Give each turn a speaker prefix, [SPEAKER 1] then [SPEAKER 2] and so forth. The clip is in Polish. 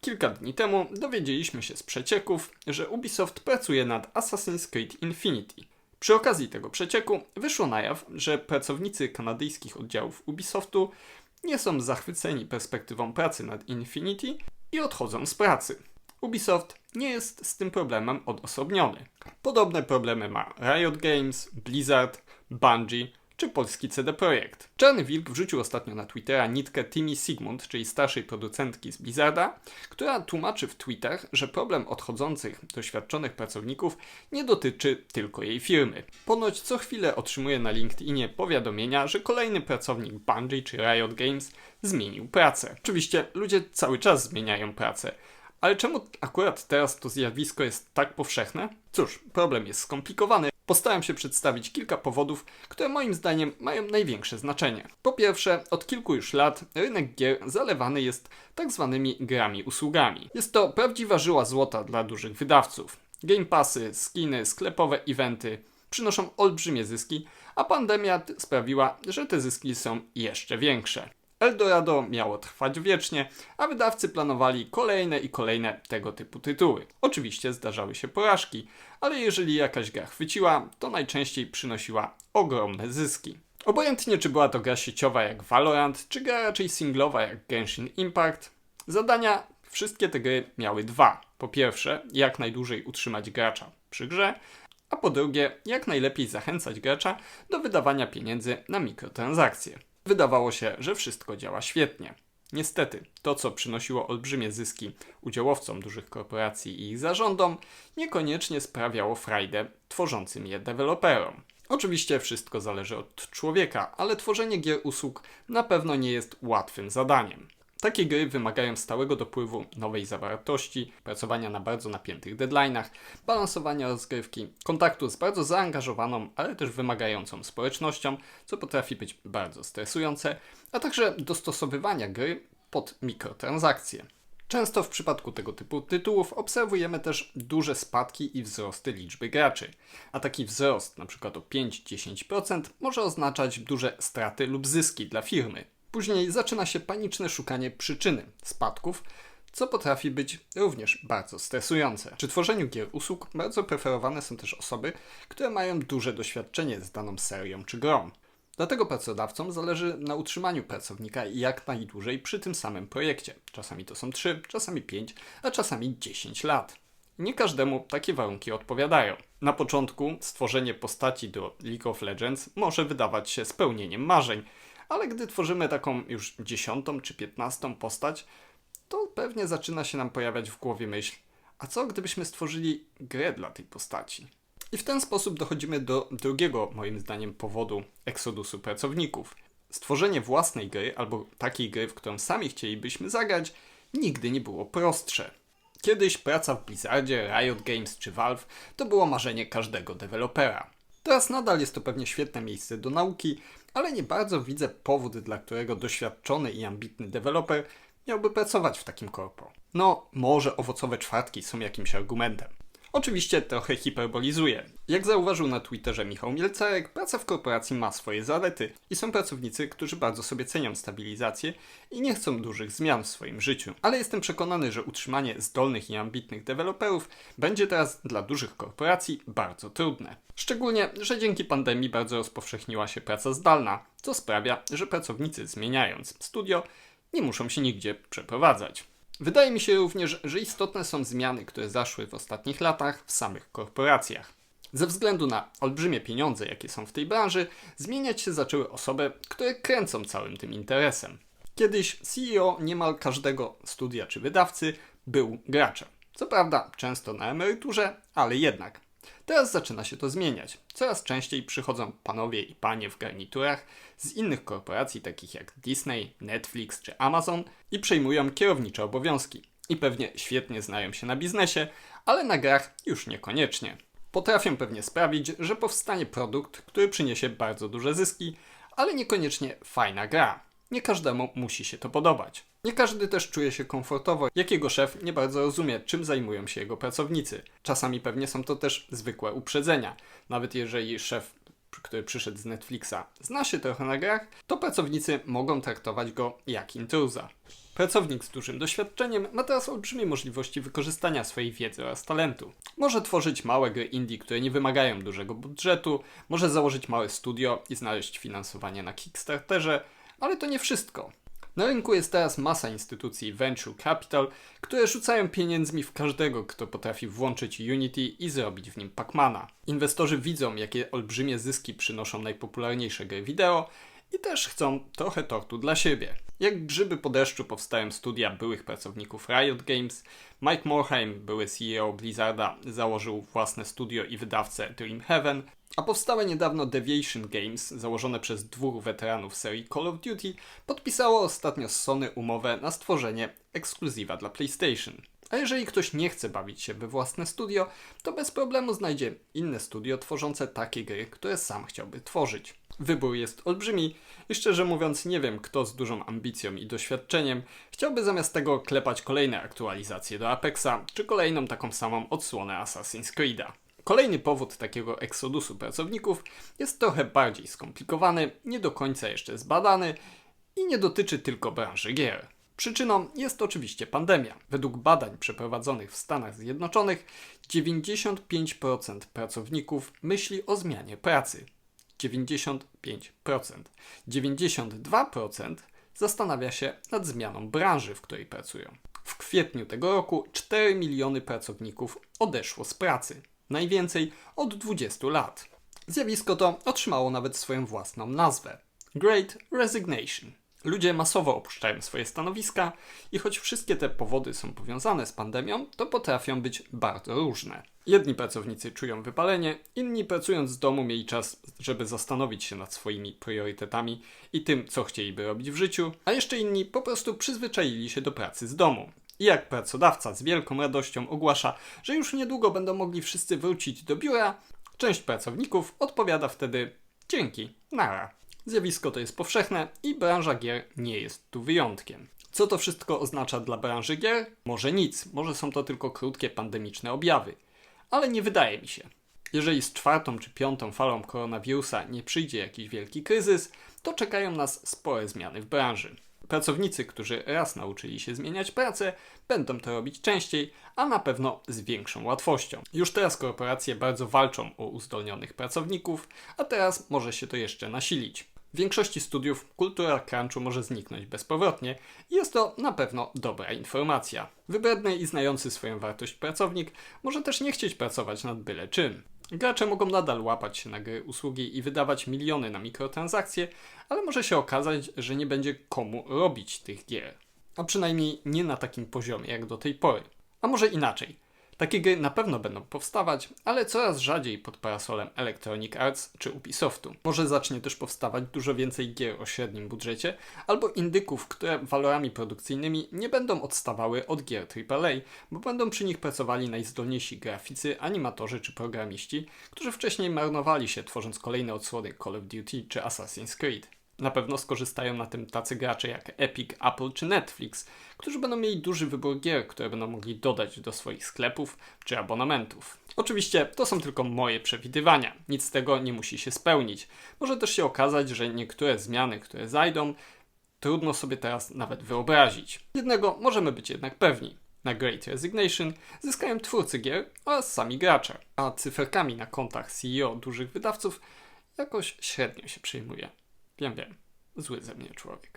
[SPEAKER 1] Kilka dni temu dowiedzieliśmy się z przecieków, że Ubisoft pracuje nad Assassin's Creed Infinity. Przy okazji tego przecieku wyszło na jaw, że pracownicy kanadyjskich oddziałów Ubisoftu nie są zachwyceni perspektywą pracy nad Infinity i odchodzą z pracy. Ubisoft nie jest z tym problemem odosobniony. Podobne problemy ma Riot Games, Blizzard, Bungie czy polski CD Projekt. Czarny Wilk wrzucił ostatnio na Twittera nitkę Timmy Sigmund, czyli starszej producentki z Blizzarda, która tłumaczy w tweetach, że problem odchodzących, doświadczonych pracowników nie dotyczy tylko jej firmy. Ponoć co chwilę otrzymuje na LinkedInie powiadomienia, że kolejny pracownik Bungie czy Riot Games zmienił pracę. Oczywiście ludzie cały czas zmieniają pracę, ale czemu akurat teraz to zjawisko jest tak powszechne? Cóż, problem jest skomplikowany. Postaram się przedstawić kilka powodów, które moim zdaniem mają największe znaczenie. Po pierwsze, od kilku już lat rynek gier zalewany jest tak zwanymi grami usługami. Jest to prawdziwa żyła złota dla dużych wydawców. Game passy, skiny, sklepowe eventy przynoszą olbrzymie zyski, a pandemia sprawiła, że te zyski są jeszcze większe. Eldorado miało trwać wiecznie, a wydawcy planowali kolejne i kolejne tego typu tytuły. Oczywiście zdarzały się porażki, ale jeżeli jakaś gra chwyciła, to najczęściej przynosiła ogromne zyski. Obojętnie czy była to gra sieciowa jak Valorant, czy gra raczej singlowa jak Genshin Impact, zadania wszystkie te gry miały dwa. Po pierwsze, jak najdłużej utrzymać gracza przy grze, a po drugie, jak najlepiej zachęcać gracza do wydawania pieniędzy na mikrotransakcje. Wydawało się, że wszystko działa świetnie. Niestety, to co przynosiło olbrzymie zyski udziałowcom dużych korporacji i ich zarządom, niekoniecznie sprawiało frajdę tworzącym je deweloperom. Oczywiście wszystko zależy od człowieka, ale tworzenie gier usług na pewno nie jest łatwym zadaniem. Takie gry wymagają stałego dopływu nowej zawartości, pracowania na bardzo napiętych deadline'ach, balansowania rozgrywki, kontaktu z bardzo zaangażowaną, ale też wymagającą społecznością, co potrafi być bardzo stresujące, a także dostosowywania gry pod mikrotransakcje. Często w przypadku tego typu tytułów obserwujemy też duże spadki i wzrosty liczby graczy, a taki wzrost np. o 5-10% może oznaczać duże straty lub zyski dla firmy. Później zaczyna się paniczne szukanie przyczyny spadków, co potrafi być również bardzo stresujące. Przy tworzeniu gier usług bardzo preferowane są też osoby, które mają duże doświadczenie z daną serią czy grą. Dlatego pracodawcom zależy na utrzymaniu pracownika jak najdłużej przy tym samym projekcie. Czasami to są 3, czasami 5, a czasami 10 lat. Nie każdemu takie warunki odpowiadają. Na początku stworzenie postaci do League of Legends może wydawać się spełnieniem marzeń, ale gdy tworzymy taką już dziesiątą czy piętnastą postać, to pewnie zaczyna się nam pojawiać w głowie myśl, a co gdybyśmy stworzyli grę dla tej postaci? I w ten sposób dochodzimy do drugiego, moim zdaniem, powodu eksodusu pracowników. Stworzenie własnej gry albo takiej gry, w którą sami chcielibyśmy zagrać, nigdy nie było prostsze. Kiedyś praca w Blizzardzie, Riot Games czy Valve to było marzenie każdego dewelopera. Teraz nadal jest to pewnie świetne miejsce do nauki, ale nie bardzo widzę powód, dla którego doświadczony i ambitny deweloper miałby pracować w takim korpo. No, może owocowe czwartki są jakimś argumentem. Oczywiście trochę hiperbolizuję. Jak zauważył na Twitterze Michał Mielcarek, praca w korporacji ma swoje zalety i są pracownicy, którzy bardzo sobie cenią stabilizację i nie chcą dużych zmian w swoim życiu. Ale jestem przekonany, że utrzymanie zdolnych i ambitnych deweloperów będzie teraz dla dużych korporacji bardzo trudne. Szczególnie, że dzięki pandemii bardzo rozpowszechniła się praca zdalna, co sprawia, że pracownicy zmieniając studio nie muszą się nigdzie przeprowadzać. Wydaje mi się również, że istotne są zmiany, które zaszły w ostatnich latach w samych korporacjach. Ze względu na olbrzymie pieniądze, jakie są w tej branży, zmieniać się zaczęły osoby, które kręcą całym tym interesem. Kiedyś CEO niemal każdego studia czy wydawcy był graczem. Co prawda, często na emeryturze, ale jednak. Teraz zaczyna się to zmieniać. Coraz częściej przychodzą panowie i panie w garniturach z innych korporacji takich jak Disney, Netflix czy Amazon i przejmują kierownicze obowiązki. I pewnie świetnie znają się na biznesie, ale na grach już niekoniecznie. Potrafią pewnie sprawić, że powstanie produkt, który przyniesie bardzo duże zyski, ale niekoniecznie fajna gra. Nie każdemu musi się to podobać. Nie każdy też czuje się komfortowo, jakiego szef nie bardzo rozumie, czym zajmują się jego pracownicy. Czasami pewnie są to też zwykłe uprzedzenia. Nawet jeżeli szef, który przyszedł z Netflixa, zna się trochę na grach, to pracownicy mogą traktować go jak intruza. Pracownik z dużym doświadczeniem ma teraz olbrzymie możliwości wykorzystania swojej wiedzy oraz talentu. Może tworzyć małe gry indie, które nie wymagają dużego budżetu, może założyć małe studio i znaleźć finansowanie na Kickstarterze, ale to nie wszystko. Na rynku jest teraz masa instytucji Venture Capital, które rzucają pieniędzmi w każdego, kto potrafi włączyć Unity i zrobić w nim Pacmana. Inwestorzy widzą, jakie olbrzymie zyski przynoszą najpopularniejsze gry wideo i też chcą trochę tortu dla siebie. Jak grzyby po deszczu powstają studia byłych pracowników Riot Games. Mike Morhaime, były CEO Blizzarda, założył własne studio i wydawcę Dreamhaven, a powstałe niedawno Deviation Games, założone przez dwóch weteranów serii Call of Duty, podpisało ostatnio z Sony umowę na stworzenie ekskluzywa dla PlayStation. A jeżeli ktoś nie chce bawić się we własne studio, to bez problemu znajdzie inne studio tworzące takie gry, które sam chciałby tworzyć. Wybór jest olbrzymi i szczerze mówiąc nie wiem, kto z dużą ambicją i doświadczeniem chciałby zamiast tego klepać kolejne aktualizacje do Apexa, czy kolejną taką samą odsłonę Assassin's Creed'a. Kolejny powód takiego eksodusu pracowników jest trochę bardziej skomplikowany, nie do końca jeszcze zbadany i nie dotyczy tylko branży gier. Przyczyną jest oczywiście pandemia. Według badań przeprowadzonych w Stanach Zjednoczonych 95% pracowników myśli o zmianie pracy. 95%. 92% zastanawia się nad zmianą branży, w której pracują. W kwietniu tego roku 4 miliony pracowników odeszło z pracy. Najwięcej od 20 lat. Zjawisko to otrzymało nawet swoją własną nazwę Great Resignation. Ludzie masowo opuszczają swoje stanowiska i choć wszystkie te powody są powiązane z pandemią, to potrafią być bardzo różne. Jedni pracownicy czują wypalenie, inni pracując z domu mieli czas, żeby zastanowić się nad swoimi priorytetami i tym, co chcieliby robić w życiu, a jeszcze inni po prostu przyzwyczaili się do pracy z domu. I jak pracodawca z wielką radością ogłasza, że już niedługo będą mogli wszyscy wrócić do biura, część pracowników odpowiada wtedy dzięki, nara. Zjawisko to jest powszechne i branża gier nie jest tu wyjątkiem. Co to wszystko oznacza dla branży gier? Może nic, może są to tylko krótkie pandemiczne objawy. Ale nie wydaje mi się. Jeżeli z czwartą czy piątą falą koronawirusa nie przyjdzie jakiś wielki kryzys, to czekają nas spore zmiany w branży. Pracownicy, którzy raz nauczyli się zmieniać pracę, będą to robić częściej, a na pewno z większą łatwością. Już teraz korporacje bardzo walczą o uzdolnionych pracowników, a teraz może się to jeszcze nasilić. W większości studiów kultura crunchu może zniknąć bezpowrotnie i jest to na pewno dobra informacja. Wybredny i znający swoją wartość pracownik może też nie chcieć pracować nad byle czym. Gracze mogą nadal łapać się na gry, usługi i wydawać miliony na mikrotransakcje, ale może się okazać, że nie będzie komu robić tych gier. A przynajmniej nie na takim poziomie jak do tej pory. A może inaczej. Takie gry na pewno będą powstawać, ale coraz rzadziej pod parasolem Electronic Arts czy Ubisoftu. Może zacznie też powstawać dużo więcej gier o średnim budżecie, albo indyków, które walorami produkcyjnymi nie będą odstawały od gier AAA, bo będą przy nich pracowali najzdolniejsi graficy, animatorzy czy programiści, którzy wcześniej marnowali się tworząc kolejne odsłony Call of Duty czy Assassin's Creed. Na pewno skorzystają na tym tacy gracze jak Epic, Apple czy Netflix, którzy będą mieli duży wybór gier, które będą mogli dodać do swoich sklepów czy abonamentów. Oczywiście to są tylko moje przewidywania, nic z tego nie musi się spełnić. Może też się okazać, że niektóre zmiany, które zajdą, trudno sobie teraz nawet wyobrazić. Jednego możemy być jednak pewni. Na Great Resignation zyskają twórcy gier oraz sami gracze, a cyferkami na kontach CEO dużych wydawców jakoś średnio się przyjmuje. Wiem, wiem. Zły ze mnie człowiek.